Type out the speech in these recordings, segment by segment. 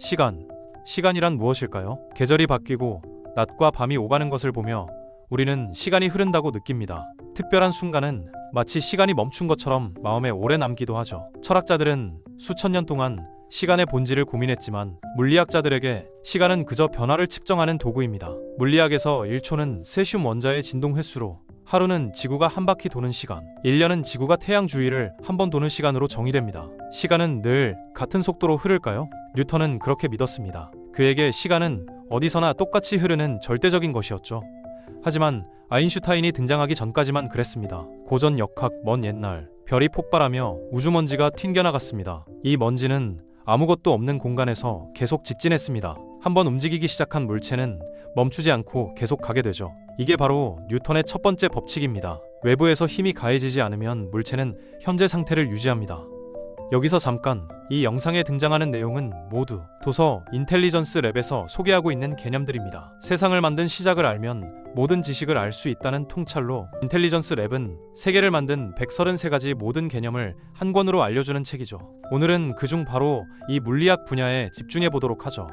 시간. 시간이란 무엇일까요? 계절이 바뀌고 낮과 밤이 오가는 것을 보며 우리는 시간이 흐른다고 느낍니다. 특별한 순간은 마치 시간이 멈춘 것처럼 마음에 오래 남기도 하죠. 철학자들은 수천 년 동안 시간의 본질을 고민했지만 물리학자들에게 시간은 그저 변화를 측정하는 도구입니다. 물리학에서 1초는 세슘 원자의 진동 횟수로 하루는 지구가 한 바퀴 도는 시간, 1년은 지구가 태양 주위를 한 번 도는 시간으로 정의됩니다. 시간은 늘 같은 속도로 흐를까요? 뉴턴은 그렇게 믿었습니다. 그에게 시간은 어디서나 똑같이 흐르는 절대적인 것이었죠. 하지만 아인슈타인이 등장하기 전까지만 그랬습니다. 고전 역학 먼 옛날 별이 폭발하며 우주먼지가 튕겨나갔습니다. 이 먼지는 아무것도 없는 공간에서 계속 직진했습니다. 한번 움직이기 시작한 물체는 멈추지 않고 계속 가게 되죠. 이게 바로 뉴턴의 첫 번째 법칙입니다. 외부에서 힘이 가해지지 않으면 물체는 현재 상태를 유지합니다. 여기서 잠깐 이 영상에 등장하는 내용은 모두 도서 인텔리전스 랩에서 소개하고 있는 개념들입니다. 세상을 만든 시작을 알면 모든 지식을 알 수 있다는 통찰로 인텔리전스 랩은 세계를 만든 133가지 모든 개념을 한 권으로 알려주는 책이죠. 오늘은 그중 바로 이 물리학 분야에 집중해 보도록 하죠.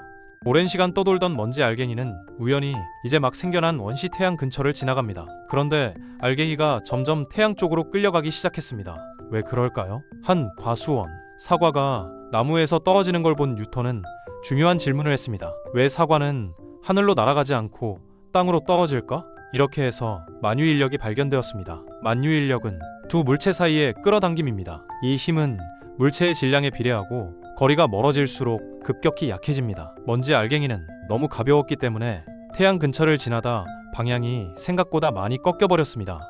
오랜 시간 떠돌던 먼지 알갱이는 우연히 이제 막 생겨난 원시 태양 근처를 지나갑니다. 그런데 알갱이가 점점 태양 쪽으로 끌려가기 시작했습니다. 왜 그럴까요? 한 과수원 사과가 나무에서 떨어지는 걸 본 뉴턴은 중요한 질문을 했습니다. 왜 사과는 하늘로 날아가지 않고 땅으로 떨어질까? 이렇게 해서 만유인력이 발견되었습니다. 만유인력은 두 물체 사이의 끌어당김입니다. 이 힘은 물체의 질량에 비례하고 거리가 멀어질수록 급격히 약해집니다. 먼지 알갱이는 너무 가벼웠기 때문에 태양 근처를 지나다 방향이 생각보다 많이 꺾여 버렸습니다.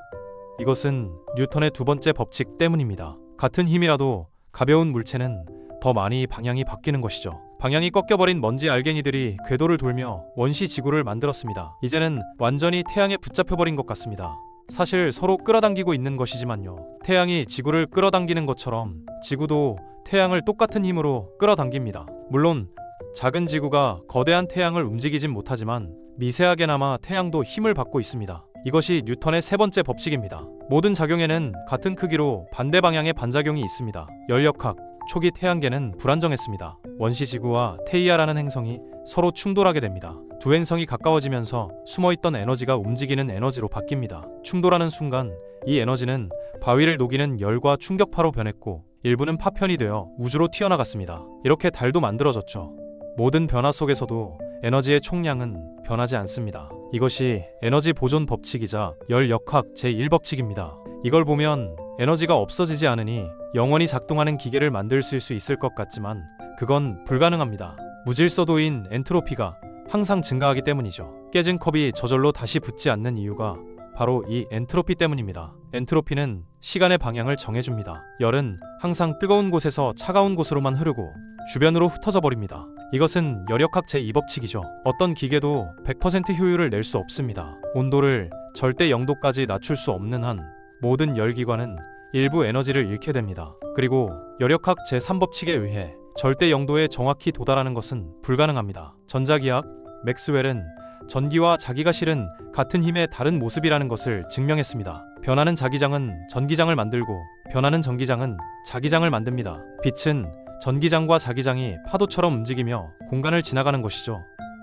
이것은 뉴턴의 두 번째 법칙 때문입니다. 같은 힘이라도 가벼운 물체는 더 많이 방향이 바뀌는 것이죠. 방향이 꺾여버린 먼지 알갱이들이 궤도를 돌며 원시 지구를 만들었습니다. 이제는 완전히 태양에 붙잡혀버린 것 같습니다. 사실 서로 끌어당기고 있는 것이지만요. 태양이 지구를 끌어당기는 것처럼 지구도 태양을 똑같은 힘으로 끌어당깁니다. 물론 작은 지구가 거대한 태양을 움직이진 못하지만 미세하게나마 태양도 힘을 받고 있습니다. 이것이 뉴턴의 세 번째 법칙입니다. 모든 작용에는 같은 크기로 반대 방향의 반작용이 있습니다. 열역학 초기 태양계는 불안정했습니다. 원시 지구와 테이아라는 행성이 서로 충돌하게 됩니다. 두 행성이 가까워지면서 숨어있던 에너지가 움직이는 에너지로 바뀝니다. 충돌하는 순간 이 에너지는 바위를 녹이는 열과 충격파로 변했고 일부는 파편이 되어 우주로 튀어나갔습니다. 이렇게 달도 만들어졌죠. 모든 변화 속에서도 에너지의 총량은 변하지 않습니다. 이것이 에너지 보존 법칙이자 열역학 제1법칙입니다. 이걸 보면 에너지가 없어지지 않으니 영원히 작동하는 기계를 만들 수 있을 것 같지만 그건 불가능합니다. 무질서도인 엔트로피가 항상 증가하기 때문이죠. 깨진 컵이 저절로 다시 붙지 않는 이유가 바로 이 엔트로피 때문입니다. 엔트로피는 시간의 방향을 정해줍니다. 열은 항상 뜨거운 곳에서 차가운 곳으로만 흐르고 주변으로 흩어져 버립니다. 이것은 열역학 제2법칙이죠. 어떤 기계도 100% 효율을 낼 수 없습니다. 온도를 절대 0도까지 낮출 수 없는 한 모든 열기관은 일부 에너지를 잃게 됩니다. 그리고 열역학 제3법칙에 의해 절대 0도에 정확히 도달하는 것은 불가능합니다. 전자기학 맥스웰은 전기와 자기가 실은 같은 힘의 다른 모습이라는 것을 증명했습니다. 변하는 자기장은 전기장을 만들고 변하는 전기장은 자기장을 만듭니다. 빛은 전기장과 자기장이 파도처럼 움직이며 공간을 지나가는 것이죠.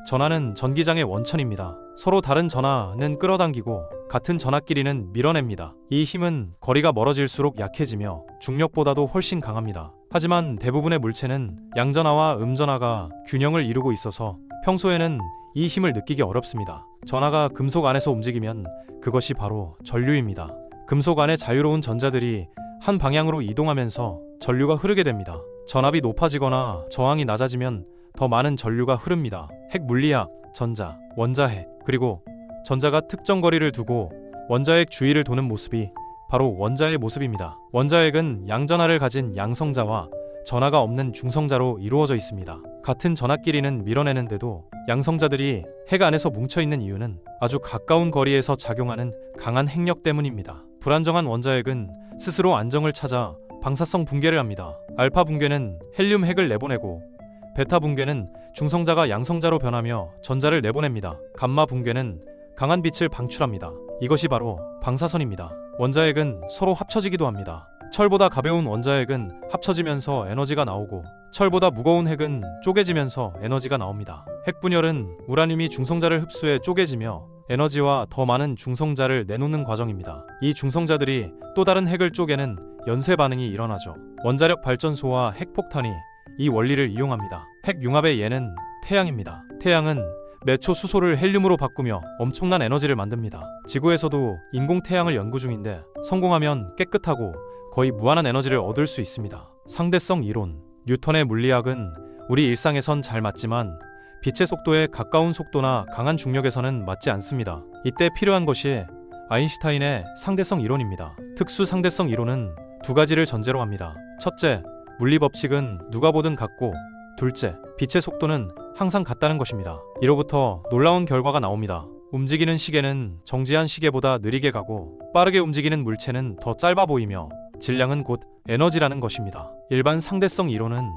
전하는 전기장의 원천입니다. 서로 다른 전하는 끌어당기고 같은 전하끼리는 밀어냅니다. 이 힘은 거리가 멀어질수록 약해지며 중력보다도 훨씬 강합니다. 하지만 대부분의 물체는 양전하와 음전하가 균형을 이루고 있어서 평소에는 이 힘을 느끼기 어렵습니다. 전하가 금속 안에서 움직이면 그것이 바로 전류입니다. 금속 안의 자유로운 전자들이 한 방향으로 이동하면서 전류가 흐르게 됩니다. 전압이 높아지거나 저항이 낮아지면 더 많은 전류가 흐릅니다. 핵 물리학, 전자, 원자핵, 그리고 전자가 특정 거리를 두고 원자핵 주위를 도는 모습이 바로 원자의 모습입니다. 원자핵은 양전하를 가진 양성자와 전하가 없는 중성자로 이루어져 있습니다. 같은 전하끼리는 밀어내는데도 양성자들이 핵 안에서 뭉쳐 있는 이유는 아주 가까운 거리에서 작용하는 강한 핵력 때문입니다. 불안정한 원자핵은 스스로 안정을 찾아 방사성 붕괴를 합니다. 알파 붕괴는 헬륨 핵을 내보내고 베타 붕괴는 중성자가 양성자로 변하며 전자를 내보냅니다. 감마 붕괴는 강한 빛을 방출합니다. 이것이 바로 방사선입니다. 원자핵은 서로 합쳐지기도 합니다. 철보다 가벼운 원자핵은 합쳐지면서 에너지가 나오고 철보다 무거운 핵은 쪼개지면서 에너지가 나옵니다. 핵 분열은 우라늄이 중성자를 흡수해 쪼개지며 에너지와 더 많은 중성자를 내놓는 과정입니다. 이 중성자들이 또 다른 핵을 쪼개는 연쇄 반응이 일어나죠. 원자력 발전소와 핵폭탄이 이 원리를 이용합니다. 핵 융합의 예는 태양입니다. 태양은 매초 수소를 헬륨으로 바꾸며 엄청난 에너지를 만듭니다. 지구에서도 인공 태양을 연구 중인데 성공하면 깨끗하고 거의 무한한 에너지를 얻을 수 있습니다. 상대성 이론 뉴턴의 물리학은 우리 일상에선 잘 맞지만 빛의 속도에 가까운 속도나 강한 중력에서는 맞지 않습니다. 이때 필요한 것이 아인슈타인의 상대성 이론입니다. 특수 상대성 이론은 두 가지를 전제로 합니다. 첫째, 물리 법칙은 누가 보든 같고 둘째, 빛의 속도는 항상 같다는 것입니다. 이로부터 놀라운 결과가 나옵니다. 움직이는 시계는 정지한 시계보다 느리게 가고 빠르게 움직이는 물체는 더 짧아 보이며 질량은 곧 에너지라는 것입니다. 일반 상대성 이론은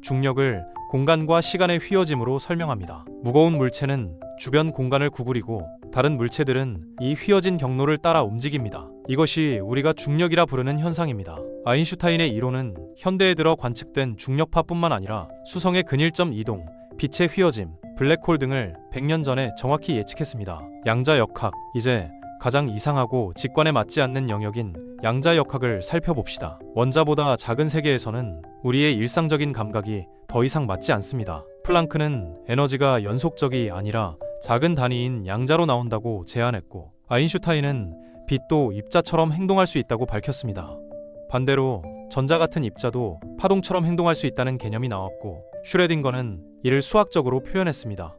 중력을 공간과 시간의 휘어짐으로 설명합니다. 무거운 물체는 주변 공간을 구부리고 다른 물체들은 이 휘어진 경로를 따라 움직입니다. 이것이 우리가 중력이라 부르는 현상입니다. 아인슈타인의 이론은 현대에 들어 관측된 중력파뿐만 아니라 수성의 근일점 이동, 빛의 휘어짐, 블랙홀 등을 100년 전에 정확히 예측했습니다. 양자 역학, 이제 가장 이상하고 직관에 맞지 않는 영역인 양자 역학을 살펴봅시다. 원자보다 작은 세계에서는 우리의 일상적인 감각이 더 이상 맞지 않습니다. 플랑크는 에너지가 연속적이 아니라 작은 단위인 양자로 나온다고 제안했고, 아인슈타인은 빛도 입자처럼 행동할 수 있다고 밝혔습니다. 반대로 전자 같은 입자도 파동처럼 행동할 수 있다는 개념이 나왔고, 슈레딩거는 이를 수학적으로 표현했습니다.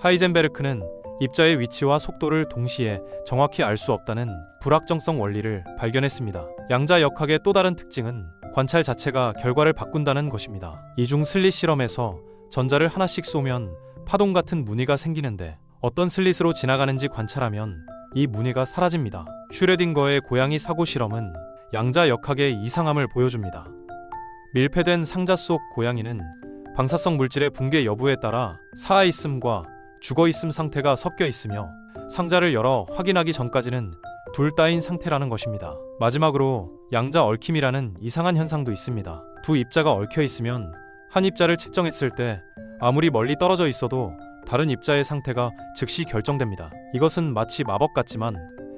하이젠베르크는 입자의 위치와 속도를 동시에 정확히 알 수 없다는 불확정성 원리를 발견했습니다. 양자 역학의 또 다른 특징은 관찰 자체가 결과를 바꾼다는 것입니다. 이중 슬릿 실험에서 전자를 하나씩 쏘면 파동 같은 무늬가 생기는데 어떤 슬릿으로 지나가는지 관찰하면 이 무늬가 사라집니다. 슈레딩거의 고양이 사고 실험은 양자 역학의 이상함을 보여줍니다. 밀폐된 상자 속 고양이는 방사성 물질의 붕괴 여부에 따라 살아 있음과 죽어 있음 상태가 섞여 있으며 상자를 열어 확인하기 전까지는 둘 따인 상태라는 것입니다. 마지막으로 양자 얽힘이라는 이상한 현상도 있습니다. 두 입자가 얽혀 있으면 한 입자를 측정했을 때 아무리 멀리 떨어져 있어도 다른 입자의 상태가 즉시 결정됩니다. 이것은 마치 마법 같지만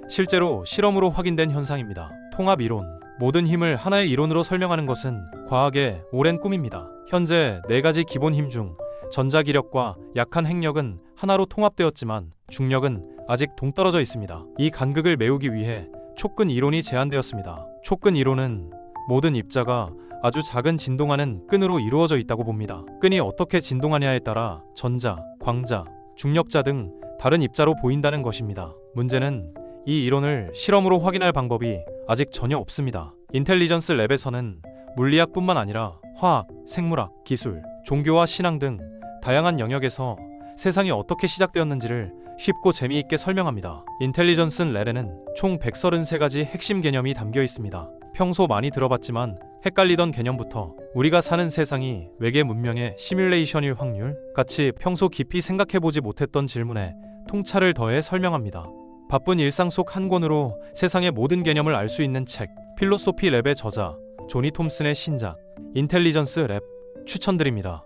실제로 실험으로 확인된 현상입니다. 통합 이론 모든 힘을 하나의 이론으로 설명하는 것은 과학의 오랜 꿈입니다. 현재 네 가지 기본 힘 중 전자기력과 약한 핵력은 하나로 통합되었지만 중력은 아직 동떨어져 있습니다. 이 간극을 메우기 위해 촉근 이론이 제안되었습니다. 촉근 이론은 모든 입자가 아주 작은 진동하는 끈으로 이루어져 있다고 봅니다. 끈이 어떻게 진동하냐에 따라 전자, 광자, 중력자 등 다른 입자로 보인다는 것입니다. 문제는 이 이론을 실험으로 확인할 방법이 아직 전혀 없습니다. 인텔리전스 랩에서는 물리학뿐만 아니라 화학, 생물학, 기술, 종교와 신앙 등 다양한 영역에서 세상이 어떻게 시작되었는지를 쉽고 재미있게 설명합니다. 인텔리전스 랩에는 총 133가지 핵심 개념이 담겨 있습니다. 평소 많이 들어봤지만 헷갈리던 개념부터 우리가 사는 세상이 외계 문명의 시뮬레이션일 확률 같이 평소 깊이 생각해보지 못했던 질문에 통찰을 더해 설명합니다. 바쁜 일상 속 한 권으로 세상의 모든 개념을 알 수 있는 책 필로소피 랩의 저자 조니 톰슨의 신작 인텔리전스 랩 추천드립니다.